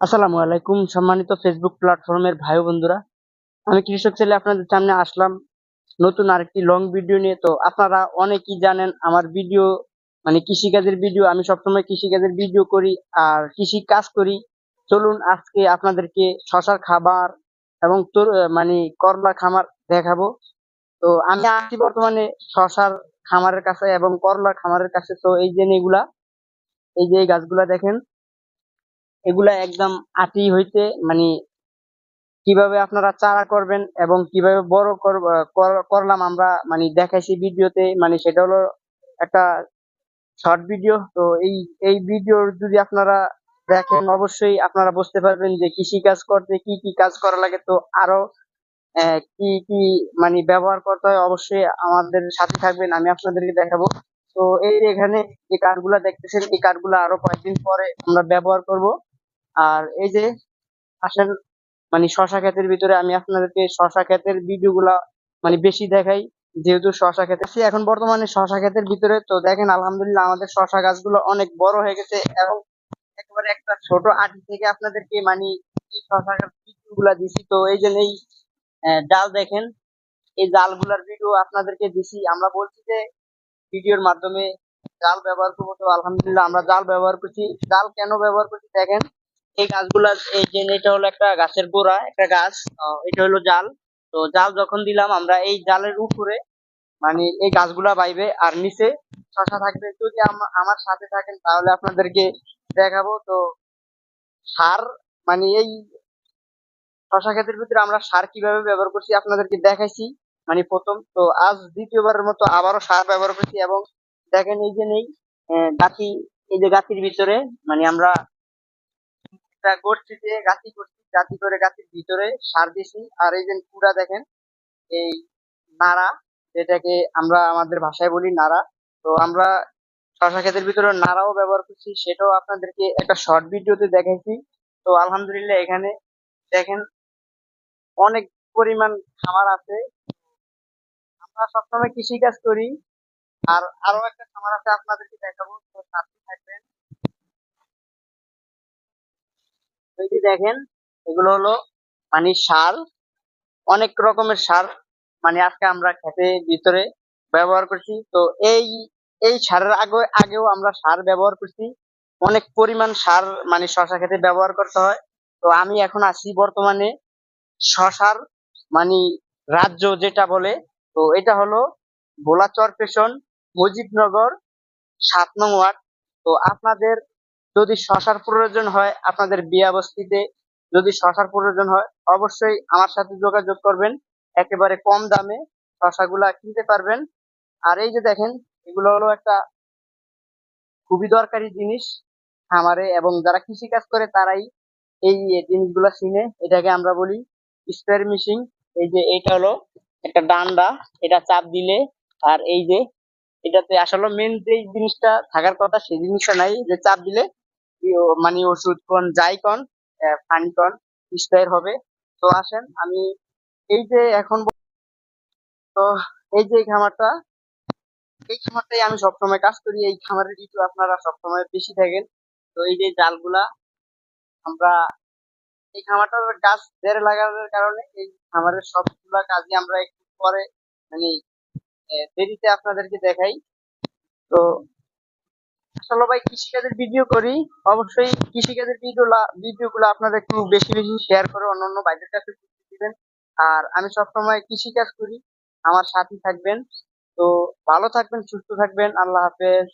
আসসালামু আলাইকুম, সম্মানিত ফেসবুক প্ল্যাটফর্মের ভাই বন্ধুরা। আমি কৃষক ছেলে, আপনাদের সামনে আসলাম নতুন আরেকটি লং ভিডিও নিয়ে। তো আপনারা অনেকেই জানেন আমার ভিডিও মানে কৃষিকাজের ভিডিও আমি সবসময় কৃষিকাজের ভিডিও করি আর কৃষি কাজ করি। চলুন আজকে আপনাদেরকে শশার খাবার এবং তোর মানে করলা খামার দেখাবো। তো আমি আছি বর্তমানে শশার খামারের কাছে এবং করলা খামারের কাছে। তো এই যে এগুলা, এই যে এই গাছগুলা দেখেন এগুলা একদম আটি হইতে মানে কীভাবে আপনারা চারা করবেন এবং কীভাবে বড় কর- করলাম আমরা মানে দেখাইছি ভিডিওতে মানে সেটা হলো একটা শর্ট ভিডিও। তো এই এই ভিডিও যদি আপনারা দেখেন, অবশ্যই আপনারা বুঝতে পারবেন যে কৃষি কাজ করতে কি কি কাজ করা লাগে। তো আরও কি কি মানে ব্যবহার করতে হয় অবশ্যই আমাদের সাথে থাকবেন, আমি আপনাদেরকে দেখাবো। তো এই এখানে যে কাঠগুলা দেখতেছেন, এই কাঠগুলা আরও কয়েকদিন পরে আমরা ব্যবহার করব। আর এই যে আসেন মানে শশা ক্ষেতের ভিতরে আমি আপনাদেরকে শশা ক্ষেতের ভিডিও গুলা মানে বেশি দেখাই, যেহেতু শশা ক্ষেত আছি এখন বর্তমানে শশা ক্ষেতের ভিতরে। তো দেখেন, আলহামদুলিল্লাহ আমাদের শশা গাছগুলো অনেক বড় হয়ে গেছে এবং একেবারে একটা ছোট আটি থেকে আপনাদেরকে মানে এই শশা গাছ ভিডিও গুলা দিছি। তো এই জন্য এই ডাল দেখেন, এই জালগুলার ভিডিও আপনাদেরকে দিছি। আমরা বলছি যে ভিডিওর মাধ্যমে জাল ব্যবহার করব। তো আলহামদুলিল্লাহ আমরা জাল ব্যবহার করছি। জাল কেন ব্যবহার করছি দেখেন এই গাছগুলা, এই যে এটা হলো একটা গাছের গোড়া, একটা গাছ এটা হলো জাল। তো জাল যখন দিলাম, আমরা এই জালের উপরে মানে এই গাছগুলা বাইবে, আর নিচে শশা থাকবে। যদি আমার সাথে থাকেন, তাহলে আপনাদেরকে দেখাবো। তো সার মানে এই শশা ক্ষেতের ভিতরে আমরা সার কীভাবে ব্যবহার করছি আপনাদেরকে দেখাইছি। মানে প্রথম, তো আজ দ্বিতীয়বারের মতো আবারও সার ব্যবহার করছি এবং দেখেন এই যে নেই গাছি এই যে গাছির ভিতরে মানে আমরা একটা গড়ছিতে গাছি করছি গাছি করে গাছির ভিতরে সার দিছি। আর এই যে কুড়া দেখেন, এই নাড়া, যেটাকে আমরা আমাদের ভাষায় বলি নাড়া। তো আমরা শশা ক্ষেতের ভিতরে নাড়াও ব্যবহার করছি, সেটাও আপনাদেরকে একটা শর্ট ভিডিওতে দেখাইছি। তো আলহামদুলিল্লাহ এখানে দেখেন অনেক পরিমাণ খামার আছে। আমরা সবসময় কৃষি কাজ করি। আর আরও একটা খামার আছে, আপনাদেরকে দেখাবো তো সাথে থাকবেন এই যে দেখেন, এগুলো হলো মানে সার। অনেক রকমের সার মানে আজকে আমরা খেতে ভিতরে ব্যবহার করছি। তো এই এই সারের আগে আগেও আমরা সার ব্যবহার করছি। অনেক পরিমাণ সার মানে শশা খেতে ব্যবহার করতে হয়। তো আমি এখন আছি বর্তমানে শশার মানে রাজ্য যেটা বলে, তো এটা হলো ভোলা পেশন মুজিবনগর, সাত নং ওয়ার্ড। তো আপনাদের যদি শশার প্রয়োজন হয় আপনাদের বিয়া বস্তিতে যদি শশার প্রয়োজন হয় অবশ্যই আমার সাথে যোগাযোগ করবেন। একেবারে কম দামে শশাগুলা কিনতে পারবেন। আর এই যে দেখেন, এগুলো হলো একটা খুবই দরকারি জিনিস খামারে এবং যারা কৃষি কাজ করে তারাই এই জিনিসগুলা চিনে। এটাকে আমরা বলি স্প্রে মেশিন। এই যে এটা হলো একটা ডান্ডা, এটা চাপ দিলে আর এই যে এটাতে আসলে মেন যে জিনিসটা থাকার কথা সেই জিনিসটা নাই। যে চাপ দিলে মানে ওষুধ কোন, যাই কোন পানি কোন স্প্রে হবে। তো আসেন, আমি এই যে এখন তো এই যে খামারটা, এই খামারটাই আমি সবসময় কাজ করি। এই খামারের কিছু আপনারা সবসময় বেশি থাকেন। তো এই যে জালগুলা, আমরা এই খামারটার গাছ বেড়ে লাগানোর কারণে এই খামারের সবগুলা কাজই আমরা একটু পরে মানে দেরিতে আপনাদেরকে দেখাই। তো ভাই, কৃষিকাজের ভিডিও করি। অবশ্যই কৃষিকাজের ভিডিও ভিডিও গুলো আপনারা একটু বেশি বেশি শেয়ার করে অন্য অন্য বাইরের কাছে দিবেন। আর আমি সবসময় কৃষিকাজ করি, আমার সাথে থাকবেন। তো ভালো থাকবেন, সুস্থ থাকবেন। আল্লাহ হাফেজ।